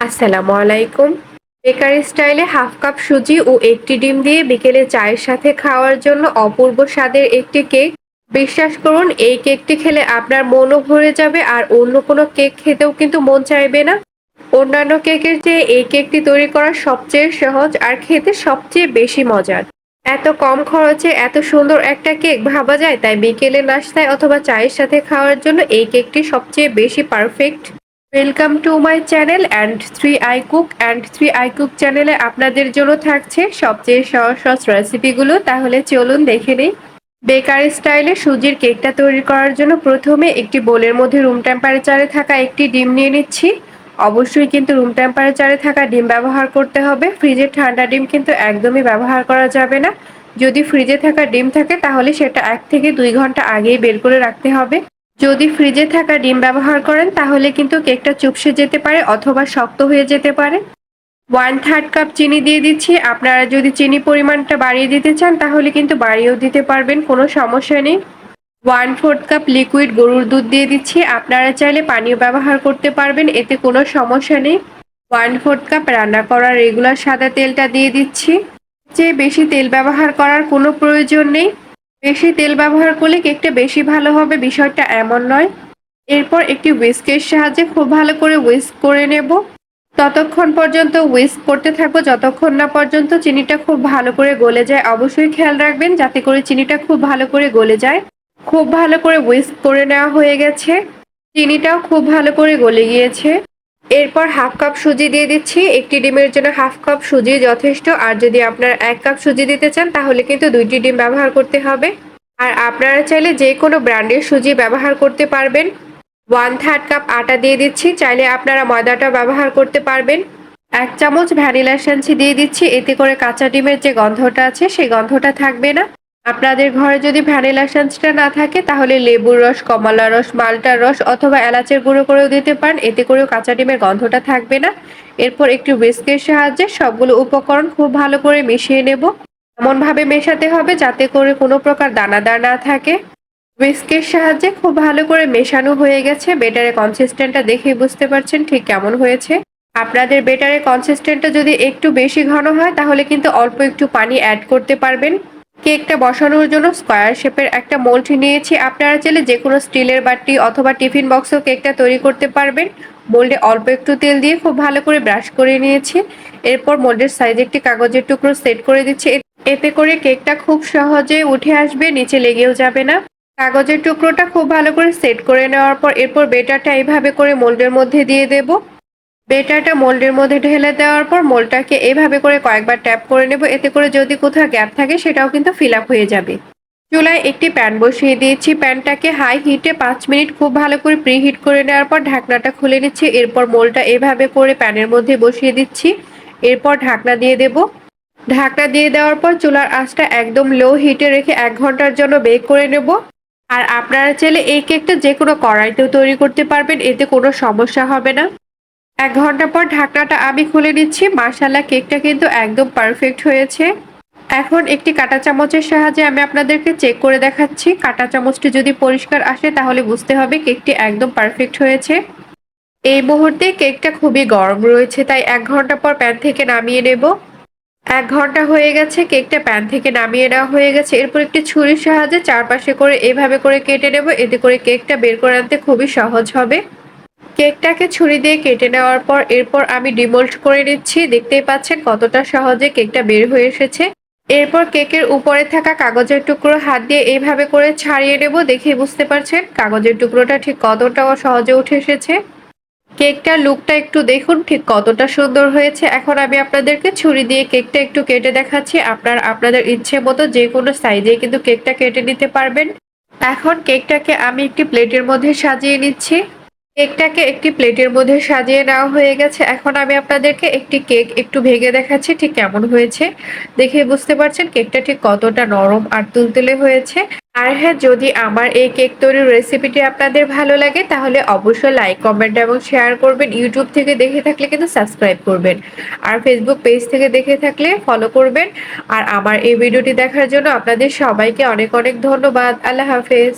আসসালামু আলাইকুম। বেকারি স্টাইলে হাফ কাপ সুজি ও একটি ডিম দিয়ে বিকেলে চায়ের সাথে খাওয়ার জন্য অপূর্ব স্বাদের একটি কেক। বিশ্বাস করুন, এই কেকটি খেলে আপনার মনও ভরে যাবে আর অন্য কোনো কেক খেতেও কিন্তু মন চাইবে না। অন্যান্য কেকের চেয়ে এই কেকটি তৈরি করা সবচেয়ে সহজ আর খেতে সবচেয়ে বেশি মজার। এত কম খরচে এত সুন্দর একটা কেক ভাবা যায়, তাই বিকেলে নাস্তায় অথবা চায়ের সাথে খাওয়ার জন্য এই কেকটি সবচেয়ে বেশি perfect. Welcome to my channel and three I cook and three I cook চ্যানেলে আপনাদের জন্য থাকছে সবচেয়ে সহজ সহজ রেসিপিগুলো তাহলে চলুন দেখে নিই। বেকার স্টাইলে সুজির কেকটা তৈরি করার জন্য প্রথমে একটি বোলের মধ্যে রুম টেম্পারেচারে থাকা একটি ডিম নিয়ে নিচ্ছি। অবশ্যই কিন্তু রুম টেম্পারেচারে থাকা ডিম ব্যবহার করতে হবে। ফ্রিজের ঠান্ডা ডিম কিন্তু একদমই ব্যবহার করা যাবে না। যদি ফ্রিজে থাকা ডিম থাকে তাহলে সেটা এক থেকে দুই ঘণ্টা আগেই বের করে রাখতে হবে। যদি ফ্রিজে থাকা ডিম ব্যবহার করেন, তাহলে কিন্তু কেকটা চুপসে যেতে পারে অথবা শক্ত হয়ে যেতে পারে। ওয়ান থার্ড কাপ চিনি দিয়ে দিচ্ছি। আপনারা যদি চিনি পরিমাণটা বাড়িয়ে দিতে চান, তাহলে কিন্তু বাড়িয়েও দিতে পারবেন, কোনো সমস্যা নেই। ওয়ান ফোর্থ কাপ লিকুইড গরুর দুধ দিয়ে দিচ্ছি। আপনারা চাইলে পানীয় ব্যবহার করতে পারবেন, এতে কোনো সমস্যা নেই। ওয়ান ফোর্থ কাপ রান্না করা রেগুলার সাদা তেলটা দিয়ে দিচ্ছি। যে বেশি তেল ব্যবহার করার কোনো প্রয়োজন নেই। বেশি তেল ব্যবহার করলে কেকটা বেশি ভালো হবে, বিষয়টা এমন নয়। এরপর একটি হুইস্কের সাহায্যে খুব ভালো করে হুইস্ক করে নেব। ততক্ষণ পর্যন্ত হুইস্ক করতে থাকব, যতক্ষণ না পর্যন্ত চিনিটা খুব ভালো করে গলে যায়। অবশ্যই খেয়াল রাখবেন, যাতে করে চিনিটা খুব ভালো করে গলে যায়। খুব ভালো করে হুইস্ক করে নেওয়া হয়ে গেছে। চিনিটাও খুব ভালো করে গলে গিয়েছে। এরপর হাফ কাপ সুজি দিয়ে দিচ্ছি। একটি ডিমের জন্য হাফ কাপ সুজি যথেষ্ট। আর যদি আপনারা এক কাপ সুজি দিতে চান, তাহলে কিন্তু দুইটি ডিম ব্যবহার করতে হবে। আর আপনারা চাইলে যে কোনো ব্র্যান্ডের সুজি ব্যবহার করতে পারবেন। ওয়ান থার্ড কাপ আটা দিয়ে দিচ্ছি। চাইলে আপনারা ময়দাটা ব্যবহার করতে পারবেন। এক চামচ ভ্যানিলা এসেন্সি দিয়ে দিচ্ছি। এতে করে কাঁচা ডিমের যে গন্ধটা আছে, সেই গন্ধটা থাকবে না। আপনাদের ঘরে যদি ভ্যানিলা এসেন্সটা না থাকে, তাহলে লেবুর রস, কমলা রস, মালটার রস অথবা এলাচের গুঁড়ো করেও দিতে পারেন। এতে করেও কাঁচা ডিমের গন্ধটা থাকবে না। এরপর একটু বিস্কের সাহায্যে সবগুলো উপকরণ খুব ভালো করে মিশিয়ে নেব। এমনভাবে মেশাতে হবে যাতে করে কোনো প্রকার দানাদার না থাকে। উইস্কের সাহায্যে খুব ভালো করে মেশানো হয়ে গেছে। বেটারের কনসিস্টেন্টটা দেখেই বুঝতে পারছেন ঠিক কেমন হয়েছে। আপনাদের বেটারের কনসিস্টেন্টটা যদি একটু বেশি ঘন হয়, তাহলে কিন্তু অল্প একটু পানি অ্যাড করতে পারবেন। কেকটা বসানোর জন্য স্কোয়ার শেপের একটা মোল্ড নিয়েছি। আপনারা চাইলে যে কোনো স্টিলের বাটি অথবা টিফিন বক্সেও কেকটা তৈরি করতে পারবেন। মোল্ডে অল্প একটু তেল দিয়ে খুব ভালো করে ব্রাশ করে নিয়েছি। এরপর মোল্ডের সাইজে একটি কাগজের টুকরো সেট করে দিচ্ছি। এতে করে কেকটা খুব সহজে উঠে আসবে, নিচে লেগেও যাবে না। কাগজের টুকরোটা খুব ভালো করে সেট করে নেওয়ার পর এরপর বেটারটা এইভাবে করে মোল্ডের মধ্যে দিয়ে দেব। বেটারটা মোল্ডের মধ্যে ঢেলে দেওয়ার পর মোল্ডটাকে এইভাবে করে কয়েকবার ট্যাপ করে নেব। এতে করে যদি কোথাও গ্যাপ থাকে, সেটাও কিন্তু ফিল আপ হয়ে যাবে। চুলায় একটি প্যান বসিয়ে দিয়েছি। প্যানটাকে হাই হিটে পাঁচ মিনিট খুব ভালো করে প্রিহিট করে নেওয়ার পর ঢাকনাটা খুলে নিচ্ছি। এরপর মোলটা এভাবে করে প্যানের মধ্যে বসিয়ে দিচ্ছি। এরপর ঢাকনা দিয়ে দেব। ঢাকনা দিয়ে দেওয়ার পর চুলার আঁচটা একদম লো হিটে রেখে এক ঘণ্টার জন্য বেক করে নেব। আর আপনারা চাইলে এই কেকটা যে কোনো কড়াইতেও তৈরি করতে পারবেন, এতে কোনো সমস্যা হবে না। এক ঘণ্টা পর ঢাকনাটা আমি খুলে নিচ্ছি। মার্শাল্লাহ কেকটা কিন্তু একদম পারফেক্ট হয়েছে। এখন একটি কাঁটা চামচের সাহায্যে আমি আপনাদেরকে চেক করে দেখাচ্ছি। কাঁটা চামচটি যদি পরিষ্কার আসে, তাহলে বুঝতে হবে কেকটি একদম পারফেক্ট হয়েছে। এই মুহূর্তে কেকটা খুবই গরম রয়েছে, তাই এক ঘণ্টা পর প্যান থেকে নামিয়ে নেব। এক ঘণ্টা হয়ে গেছে, কেকটা প্যান থেকে নামিয়ে নেওয়া হয়ে গেছে। এরপর একটি ছুরির সাহায্যে চারপাশে করে এভাবে করে কেটে নেব। এতে করে কেকটা বের করে আনতে খুবই সহজ হবে। কেকটাকে ছুরি দিয়ে কেটে নেওয়ার পর এরপর আমি ডিমোল্ড করে নিচ্ছি। দেখতেই পাচ্ছেন কতটা সহজে কেকটা বের হয়ে এসেছে। এরপর কেকের উপরে থাকা কাগজের টুকরো হাত দিয়ে এইভাবে করে ছাড়িয়ে নেব দেখে বুঝতে পারছেন কাগজের টুকরোটা ঠিক কতটা সহজে উঠে এসেছে। কেকটার লুকটা একটু দেখুন, ঠিক কতটা সুন্দর হয়েছে। এখন আমি আপনাদেরকে ছুরি দিয়ে কেকটা একটু কেটে দেখাচ্ছি। আপনার, আপনাদের ইচ্ছে মতো যে কোনো সাইজে কিন্তু কেকটা কেটে নিতে পারবেন। এখন কেকটাকে আমি একটি প্লেটের মধ্যে সাজিয়ে নিচ্ছি। কেকটাকে একটি প্লেটের মধ্যে সাজিয়ে নেওয়া হয়ে গেছে। এখন আমি আপনাদেরকে একটি কেক একটু ভেঙে দেখাচ্ছি, ঠিক কেমন হয়েছে? দেখে বুঝতে পারছেন কেকটা ঠিক কতটা নরম আর তুলতুলে হয়েছে। আর হ্যাঁ যদি আমার এই কেক তৈরির রেসিপিটি আপনাদের ভালো লাগে, তাহলে অবশ্যই লাইক, কমেন্ট এবং শেয়ার করবেন। ইউটিউব থেকে দেখে থাকলে কিন্তু সাবস্ক্রাইব করবেন। আর ফেসবুক পেজ থেকে দেখে থাকলে ফলো করবেন। আর আমার এই ভিডিওটি দেখার জন্য আপনাদের সবাইকে অনেক অনেক ধন্যবাদ। আল্লাহ হাফেজ।